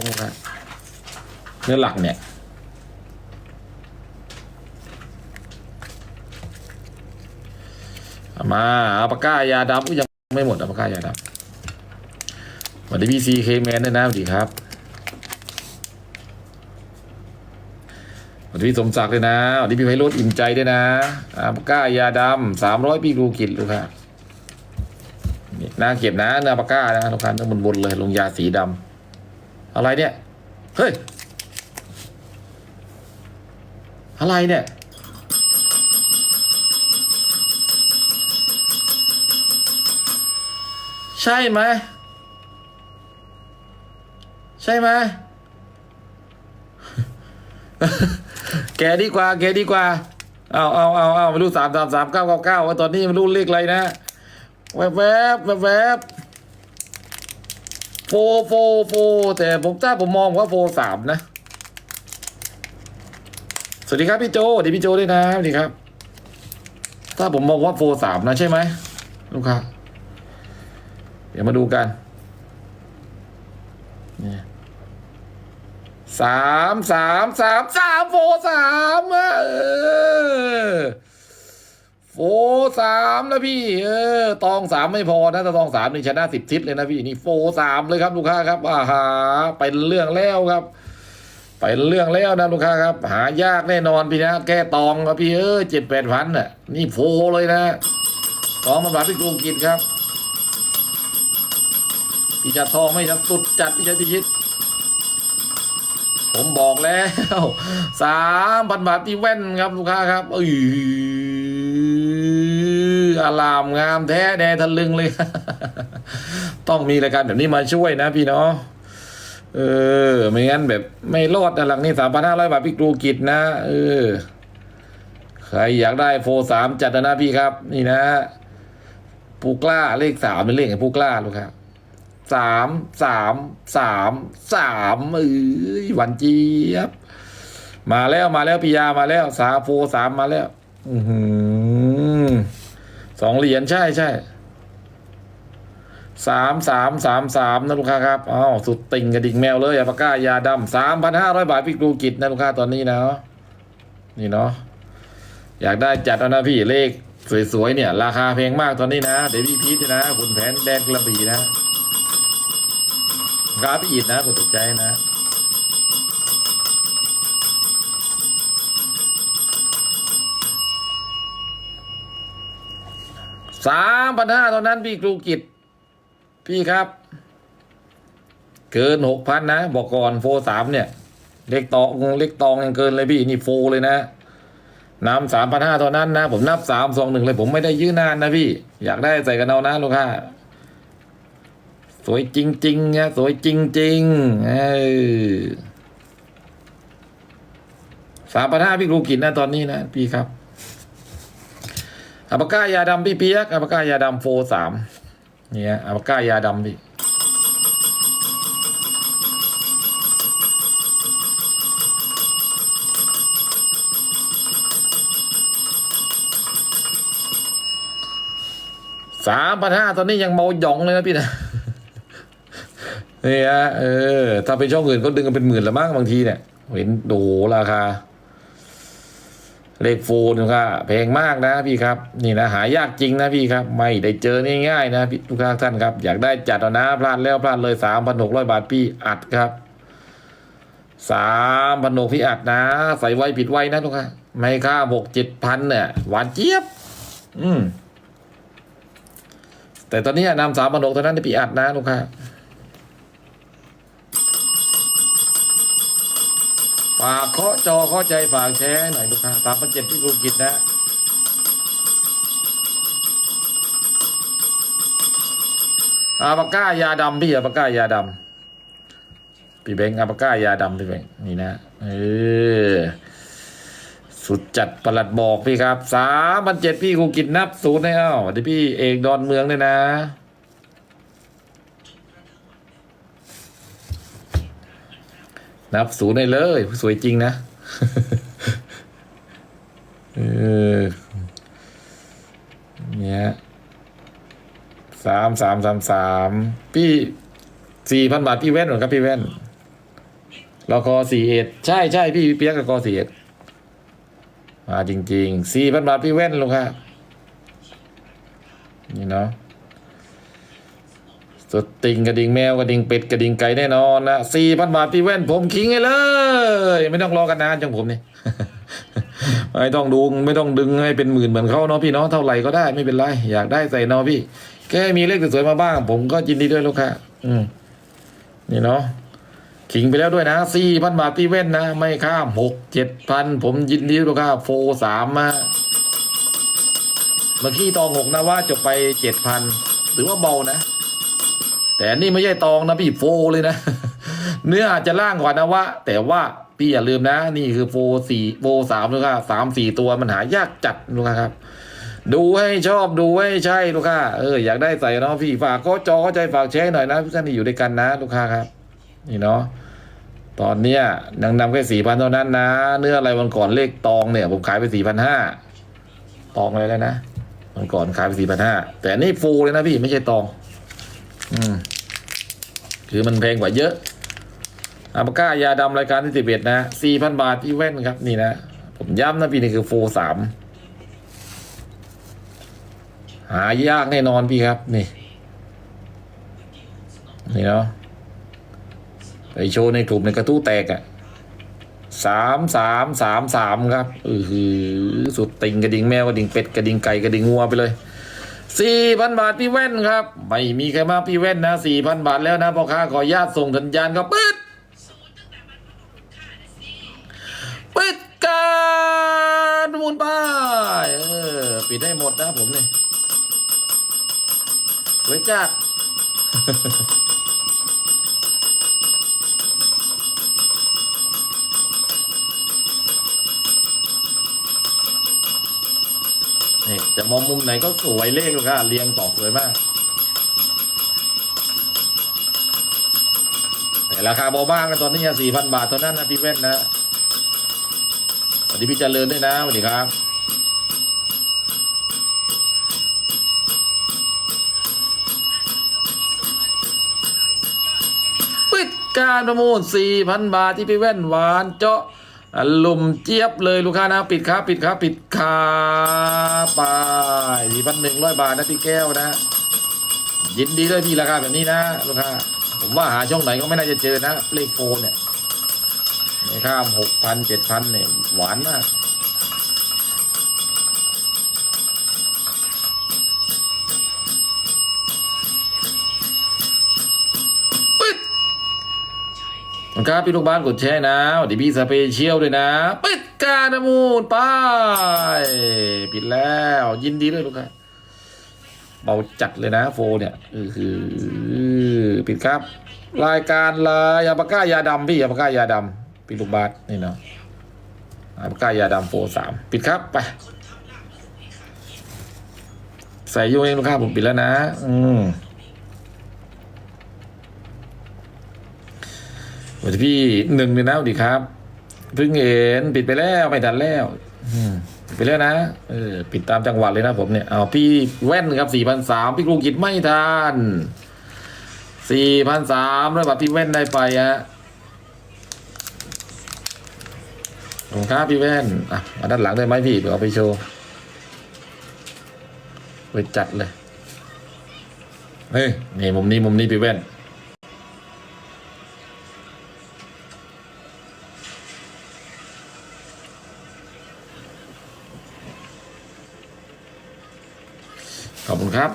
งครับเนื้อหลักเนี่ยมาอาปากกายาดำยังไม่หมดอาปากกายาดำสวัสดีพี่ซีเคแมนด้วยนะสวัสดีครับสวัสดีพี่สมศักดิ์ด้วยนะสวัสดีพี่ไพโรจน์อิ่มใจด้วยนะอาปากกายาดำสามร้อยพี่รูกิจลูกค้าน่าเก็บนะเนื้อปากกานะลูกค้าต้องบนๆเลยลงยาสีดำ อะไรเนี่ย เฮ้ย อะไรเนี่ย ใช่ไหม ใช่ไหม แกดีกว่า แกดีกว่า เอาเอาเอาเอาไม่รู้สามสามสามเก้าเก้าเก้าว่าตอนนี้ไม่รู้เลขอะไรนะ แวบแวบแวบแวบ โฟโฟโฟแต่ผมถ้าผมมองว่าโฟสามนะ สวัสดีครับพี่โจสวัสดีพี่โจด้วยนะสวัสดีครับ ถ้าผมมองว่าโฟสามนะใช่ไหมลูกค้าเดี๋ยวมาดูกันนี่สามสามสามสามโฟสามอะเออ โฟสามนะพี่ เออ ตองสามไม่พอนะถ้าตองสามนี่ชนะสิบทิศเลยนะพี่นี่โฟสามเลยครับลูกค้าครับอาหาเป็นเรื่องแล้วครับเป็นเรื่องแล้วนะลูกค้าครับ หายากแน่นอนพี่นะ แก้ตองครับพี่เออเจ็ดแปดพันน่ะนี่โฟเลยนะตองมันบาทพี่กรุงกินครับพี่จัดทองไม่จัดสุดจัดพี่ชัยพิชิตผมบอกแล้วสามพันบาทที่แว่นครับลูกค้าครับอือ อารามงามแท้แดทะลึงเลย ต้องมีรายการแบบนี้มาช่วยนะพี่เนาะเออ ไม่งั้นแบบไม่รอดนะหลังนี้สามพันห้าร้อยบาทพี่กรูกิจนะ เออ ใครอยากได้โฟสามจัดนะพี่ครับ นี่นะผู้กล้าเลขสามเป็นเลขของผู้กล้าลูกครับสามสามสามสามเอ้ยหวันเจี๊ยบ มาแล้วมาแล้วพิยามาแล้ว สาโฟสามมาแล้ว อือหือ สองเหรียญใช่ใช่สามสามสามสามนะลูกค้าครับอ้าวสุดติ่งกระดิ่งแมวเลยอะปากกายาดำสามพันห้าร้อยบาทพี่กรูกิจนะลูกค้าตอนนี้นะนี่เนาะอยากได้จัดเอานะพี่เลขสวยๆเนี่ย ราคาแพงมากตอนนี้นะเดี๋ยวพี่พีทนะคุณแผนแดนกระบี่นะ ครับพี่อิดนะกดถูกใจนะ สามพันห้าตอนนั้นพี่ครูกิจพี่ครับ เกินหกพันนะ บอกก่อนโฟสามเนี่ย เล็กตองเล็กตองยังเกินเลยพี่นี่โฟเลยนะนำสามพันห้าตอนนั้นนะ ผมนับสามสองหนึ่งเลยผมไม่ได้ยื้อนานนะพี่ อยากได้ใส่กันเอานะลูกค้าสวยจริงๆนะสวยจริงๆเออสามพันห้าพี่ครูกินนะตอนนี้นะพี่ครับ อัปากายาดำพี่เปียกอัปากายาดำโฟสามเนี่ยอัปากายาดำพี่สามพันห้าตอนนี้ยังเมาหยองเลยนะพี่นะนี่ฮะเออ ถ้าเป็นช่องอื่นก็ดึงกันเป็นหมื่นละมั้งบางทีเนี่ย เห็นโดราคา เลขโฟนครับแพงมากนะพี่ครับ นี่นะหายากจริงนะพี่ครับ ไม่ได้เจอง่ายๆนะพี่ทุกท่านครับ อยากได้จัดเอานะพลาดแล้วพลาดเลยสามพันหกร้อยบาทพี่อัดครับสามพันหกพี่อัดนะ ใส่ไว้ผิดไว้นะทุกท่านไม่ค่าหกเจ็ดพันเนี่ยหวานเจี๊ยบ อืม แต่ตอนนี้นำสามพันหกเท่านั้นที่พี่อัดนะลูกค้า ฝากเคาะจอเข้าใจฝากแชร์หน่อยลูกค้าสามพันเจ็ดที่กรุงกิจนะอาปากก้ายาดำพี่อาปากก้ายาดำพี่เบงอาปากก้ายาดำพี่เบงนี่นะเออสุดจัดประหลัดบอกพี่ครับสามพันเจ็ดพี่กูกินนับศูนย์ให้เอ้าเดี๋ยวพี่เอกดอนเมืองเลยนะ นับศูนย์ได้เลย สวยจริงนะเออเนี่ยสามสามสามสามพี่สี่พันบาทพี่แว่นเหรอครับพี่แว่นเราคอสี่เอ็ดใช่ใช่พี่พี่เปียกกับคอสี่เอ็ดมาจริงๆสี่พันบาทพี่แว่นลูกค้านี่เนาะ สดติงกระดิ่งแมวกระดิ่งเป็ดกระดิ่งไก่แน่นอนนะสี่พันบาทพี่แว่นผมคิงให้เลย ไม่ต้องรอกันนานจังผมเนี่ยไม่ต้องดูไม่ต้องดึงให้เป็นหมื่นเหมือนเขาเนาะพี่เนาะเท่าไหร่ก็ได้ไม่เป็นไรอยากได้ใส่เนาะพี่ แค่มีเลขสวยๆมาบ้าง ผมก็ยินดีด้วยลูกค้าอืมนี่เนาะขิงไปแล้วด้วยนะสี่พันบาทพี่เว้นนะ ไม่ข้ามหกเจ็ดพันผมยินดีด้วยลูกค้าโฟสามมาเมื่อกี้ตองหกนะว่าจบไปเจ็ดพันถือว่าเบานะ แต่นี่ไม่ใช่ตองนะพี่โฟเลยนะ เนื้ออาจจะล่างกว่านะว่าแต่ว่าพี่อย่าลืมนะ นี่คือโฟสี่โฟสามลูกค้าสามสี่ตัวมันหายากจัดลูกค้าครับ ดูให้ชอบดูให้ใช่ลูกค้าเอออยากได้ใส่เนาะพี่ฝากก็จอเข้าใจฝากแชร์หน่อยนะทุกท่านที่อยู่ด้วยกันนะ ลูกค้าครับ นี่เนาะตอนเนี้ยนังนำแค่สี่พันเท่านั้นนะ เนื้ออะไรวันก่อนเลขตองเนี่ย ผมขายไปสี่พันห้าตองเลยแล้วนะวันก่อนขายไปสี่พันห้าแต่นี่ฟูเลยนะพี่ไม่ใช่ตอง อืมคือมันแพงกว่าเยอะอาปาก้ายาดำรายการที่สิบเอ็ดนะสี่พันบาทที่แว่นครับนี่นะ ผมย้ำนะพี่นี่คือโฟสามหายากแน่นอนพี่ครับนี่ นี่เนาะไปโชว์ในกลุ่มในกระตู้แตกอะ่ะสามสามสามสามครับเออหือสุดติงกระดิ่งแมวกระดิ่งเป็ดกระดิ่งไก่กระดิ่งงัวไปเลย สี่พันบาทพี่แว่นครับ ไม่มีใครมาพี่แว่นนะสี่พันบาทแล้วนะพ่อค้าขอญาตส่งสัญญาณก็ปิดปิดการหมุนไปเออปิดได้หมดนะผมเนี่ยเว้ยจ้า นี่ จะมองมุมไหนก็สวยเลขเลยค่ะเรียงต่อสวยมาก แต่ราคาเบาบ้างกันตอนนี้สี่พันบาทเท่านั้นนะพี่เว้นนะสวัสดีพี่เจริญด้วยนะสวัสดีครับปิดการประมูล4,000 บาทที่พี่แว่นหวานเจาะ ลุ่มเจี๊ยบเลยลูกค้านะปิดครับปิดครับปิดคาไปสี่พันหนึ่งร้อยบาทนะพี่แก้วนะ ยินดีด้วยพี่ราคาแบบนี้นะลูกค้าผมว่าหาช่องไหนก็ไม่น่าจะเจอนะเลขโฟนเนี่ยในข้ามหกพันเจ็ดพันเนี่ยหวานมาก คุณครับพี่ลูกบ้านกดแชร์นะวัสดีพี่สเปเชียลด้วยนะ ปิดการประมูลไปปิดแล้ว ยินดีด้วยลูกค้าเบาจัดเลยนะโฟเนี่ยคือปิดครับ รายการลายยาปาก้ายาดำพี่ยาปาก้ายาดำพี่ลูกบ้านนี่เนาะยาปาก้ายาดำโฟสามปิดครับไปใส่ยงเองลูกค้าผมปิดแล้วนะ อืม วัสดีพี่หนึ่งเลยนะสวัสดีครับเพิ่งเห็นปิดไปแล้วไม่ทันแล้ว อืมไปแล้วนะเออปิดตามจังหวัดเลยนะผมเนี่ยเอาพี่แว่นครับสี่พันสามพี่กรุงกิจไม่ทันสี่พันสามร้อยบาทพี่แว่นได้ไปฮะขอบคุณครับพี่แว่นอะมาด้านหลังได้ไหมพี่เดี๋ยวเอาไปโชว์ไปจัดเลยเฮ้ยนี่มุมนี้มุมนี้พี่แว่น ขอบคุณครับ